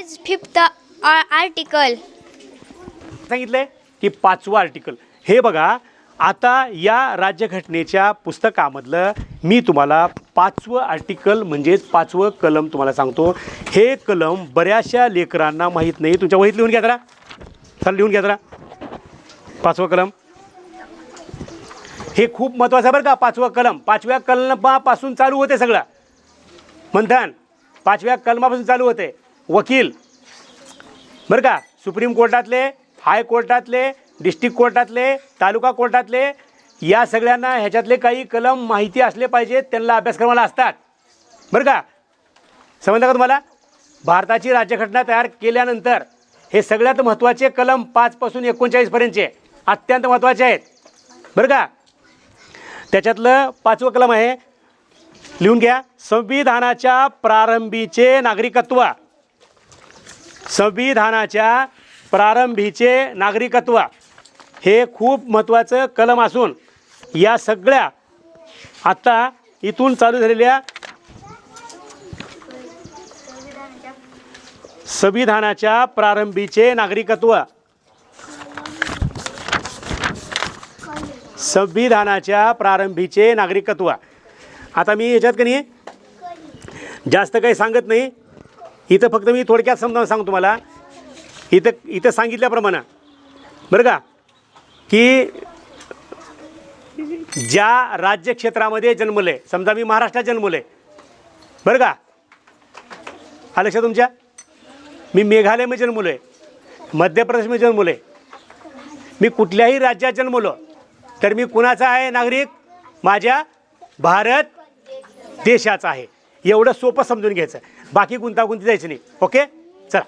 Is fifth article. सांगितलंय की पाचवं आर्टिकल. हे बघा आता या राज्यघटनेच्या पुस्तकामधलं मी तुम्हाला पाचवं आर्टिकल म्हणजेच पाचवं कलम तुम्हाला सांगतो. हे कलम बऱ्याचशा लेकरांना माहीत नाही. तुमच्या वहीत लिहून घ्या जरा. चला लिहून घ्या जरा. पाचवं कलम. हे खूप महत्त्वाचं आहे बरं का पाचवं कलम. पाचव्या कलमापासून चालू होते सगळं. मंथन. पाचव्या कलमापासून चालू होते. वकील. बरं का? सुप्रीम कोर्टातले हाय कोर्टातले डिस्ट्रिक्ट कोर्टातले तालुका कोर्टातले या सगळ्यांना ह्याच्यातले काही कलम माहिती असले पाहिजेत त्यांना अभ्यासक्रमाला असतात. बरं का? समजलं का तुम्हाला? भारताची राज्यघटना तयार केल्यानंतर हे सगळ्यात महत्त्वाचे कलम पाचपासून एकोणचाळीसपर्यंतचे अत्यंत महत्त्वाचे आहेत. बरं का? त्याच्यातलं पाचवं कलम आहे लिहून घ्या संविधानाच्या प्रारंभीचे नागरिकत्व. संविधानाच्या प्रारंभीचे नागरिकत्व हे खूप महत्त्वाचं कलम असून या सगळ्या आत्ता इथून चालू झालेल्या संविधानाच्या प्रारंभीचे नागरिकत्व संविधानाच्या प्रारंभीचे नागरिकत्व. आता मी याच्यात कनी नाही जास्त काही सांगत नाही. इथं फक्त मी थोडक्यात समजावून सांगतो तुम्हाला. इथं इथं सांगितल्याप्रमाणे. बरं का? की ज्या राज्यक्षेत्रामध्ये जन्मले समजा मी महाराष्ट्रात जन्मले बरं का? आलं लक्षात तुमच्या? मी मेघालयमध्ये जन्मलो आहे मध्य प्रदेशमध्ये जन्मलो आहे मी कुठल्याही राज्यात जन्मलो तर मी कुणाचा आहे नागरिक? माझ्या भारत देशाचा आहे. एवढं सोपं समजून घ्यायचं. बाकी गुंतागुंती जायची नाही. ओके? चला.